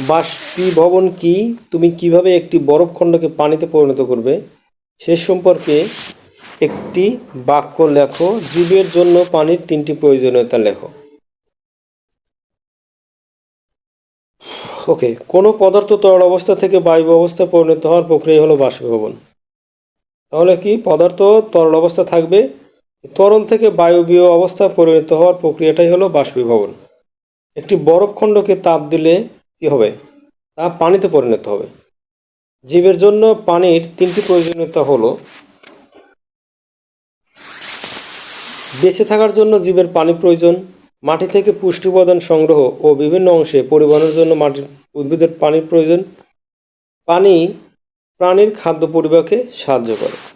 বাষ্পীভবন কি? তুমি কীভাবে একটি বরফখণ্ডকে পানিতে পরিণত করবে? সে সম্পর্কে একটি বাক্য লেখো। জীবের জন্য পানির তিনটি প্রয়োজনীয়তা লেখো। ওকে, কোনো পদার্থ তরল অবস্থা থেকে বায়ু অবস্থায় পরিণত হওয়ার প্রক্রিয়া হলো বাষ্পীভবন। তাহলে কি পদার্থ তরল অবস্থা থাকবে? তরল থেকে বায়বীয় অবস্থায় পরিণত হওয়ার প্রক্রিয়াটাই হলো বাষ্পীভবন। একটি বরফখণ্ডকে তাপ দিলে কি হবে? তা পানিতে পরিণত হবে। জীবের জন্য পানির তিনটি প্রয়োজনীয়তা হলো, বেঁচে থাকার জন্য জীবের পানি প্রয়োজন, মাটি থেকে পুষ্টি উপাদান সংগ্রহ ও বিভিন্ন অংশে পরিবহনের জন্য মাটির উদ্ভিদের পানির প্রয়োজন। পানি প্রাণীর খাদ্য পরিবাহকে সাহায্য করে।